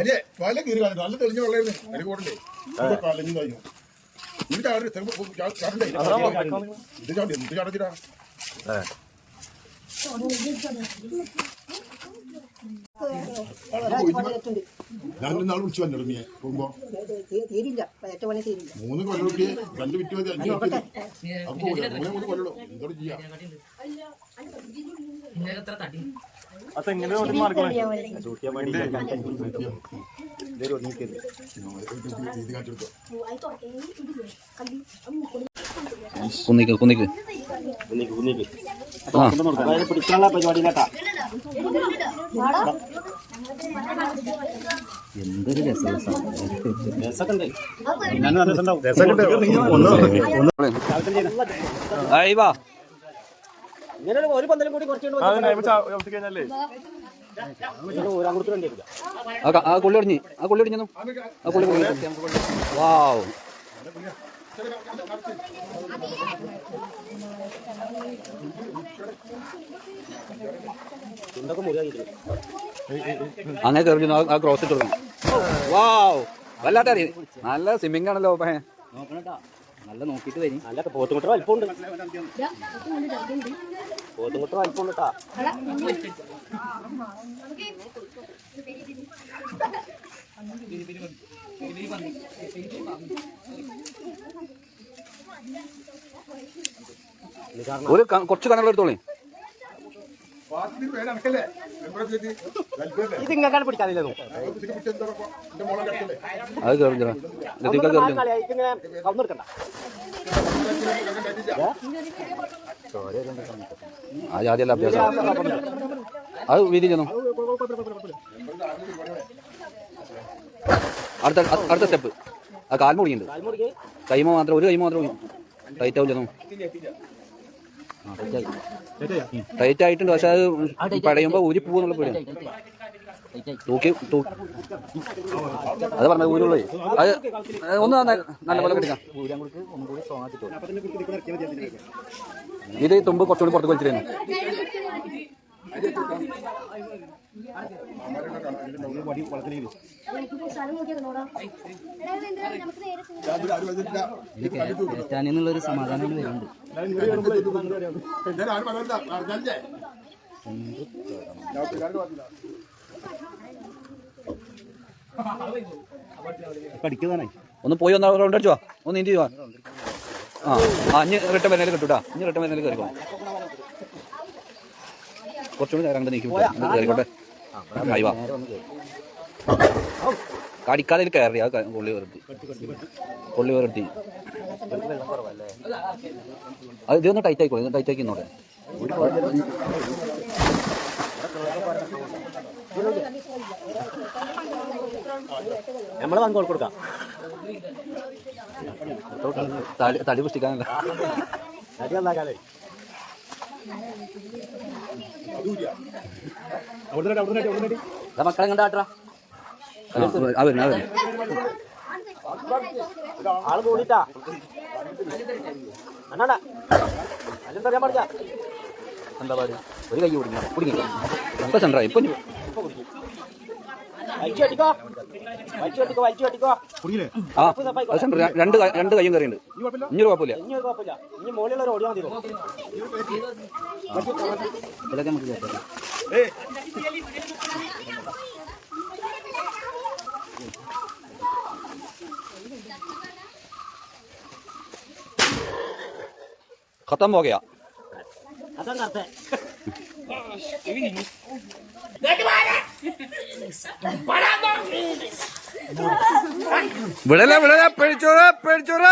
അല്ലേ പല കീറി നല്ല തെളിഞ്ഞ വെള്ളമായിരുന്നു അതിന് കൂടല്ലേ ഇത് കളഞ്ഞു കഴിഞ്ഞു ഇത് ചാടി ചാടണ്ടേ? ഇത് ചാടി എന്ത് ചാടത്തില്ല ഞാൻ നാൾ വിളിച്ചു വന്നു മീയെ. പോകുമ്പോ. മൂന്ന് കൊല്ലൂട്ടി രണ്ട് വിറ്റ് മതി. അഞ്ച് അപ്പൊ മൂന്ന് കൊല്ലം എന്തോ ചെയ്യാ. ഇത് കാണിച്ചെടുത്തോ കുന്നിക്ക് കുന്നിക്ക് ആ പിടിക്കാനുള്ള പരിപാടി കേട്ടാ എന്തൊരു രസം രസമൊക്കെ ആയി വാ ഇങ്ങനെ ഒരു- ഒരു പന്തലും കൂടി കുറച്ചുകൊണ്ട് കഴിഞ്ഞാലേ ആ കൊള്ളി ഒടിഞ്ഞ്. ആ കൊള്ളി ഒടിഞ്ഞു ആ കൊള്ളി വാവ്. അങ്ങനെ കയറി. ആ- ആ ക്രോസ് ഇട്ട് വാവ്. വല്ലാത്ത നല്ല സ്വിമ്മിംഗ് ആണല്ലോ പേ നോക്കണട്ടാ. നല്ല നോക്കിട്ട് വരും. നല്ല പോത്തുമുട്ട വലിപ്പമുണ്ട്. പോത്തുമുട്ട വലിപ്പമുണ്ട് കേട്ടാ ഒരു കുറച്ച് കണ്ണുകൾ ഇത് അത് കവർന്നെടുക്കണ്ട അഭ്യാസം. അത് വീതി അടുത്ത അടുത്ത സ്റ്റെപ്പ്. ആ കാൽ മുടിയുണ്ട് കാൽമുടിക്ക് കൈമ മാത്രം ഒരു കൈമ മാത്രം ടൈറ്റ് ആവില്ല ടൈറ്റ് ആയിട്ടുണ്ട് പക്ഷെ അത് പടയുമ്പോ ഊരി പോകുന്നുള്ള പേടി തൂക്കി അത് പറഞ്ഞ ഊരുള്ളേ. അത് ഒന്ന് നല്ല പോലെ ഇത് തുമ്പ് കുറച്ചുകൂടി പുറത്ത് വലിച്ചിരുന്നു ഒരു സമാധാനം വരുന്നുണ്ട്. ഒന്ന് പോയി ഒന്ന് റൗണ്ട് അടിച്ചു. ഒന്ന് നീന്തി വാ ആ അഞ്ഞ് റിട്ടേൺ വരുന്നതിൽ കിട്ടൂട്ടാ അഞ്ഞ് റിട്ടേൺ വരുന്നതിൽ കയറിക്കോ കുറച്ചുകൂടി നേരം അങ്ങോട്ട് നീക്കി കയറിക്കോട്ടെ വാ. കടിക്കാതെ കയറി ക- കൊള്ളി വേർത്തി കൊള്ളി വേർത്തി അത് ഇതൊന്ന് ടൈറ്റ് ആയിക്കോളൂ ഇത് ടൈറ്റ് ആക്കി നോട്ടെ നമ്മൾ പങ്ക് കൊടുക്കാം. തടി പുഷ്ടിക്കാനല്ല. തടി ഇതാ മക്കളെ കണ്ടാട്ടാ ആ വരുന്നു ആൾ കൂടിട്ടാ അണ്ണാടാ അല്ലെന്തറിയാൻ പാടില്ല എന്താ പാട്? ഒരു കൈ കുടിക്കണം കുടിക്കണം ഇപ്പൊ സെൻട്രായി ഇപ്പൊ ഇനി- ആ അത് രണ്ട് രണ്ട് കൈയും കറിയുണ്ട്. ഇനിയൊരു കുഴപ്പമില്ല. ഇതൊക്കെ നമുക്ക് ഖത്തം പോകയാ. അതാ കറുത്ത വിടല വിടല പേടിച്ചോറ പേടിച്ചോറ.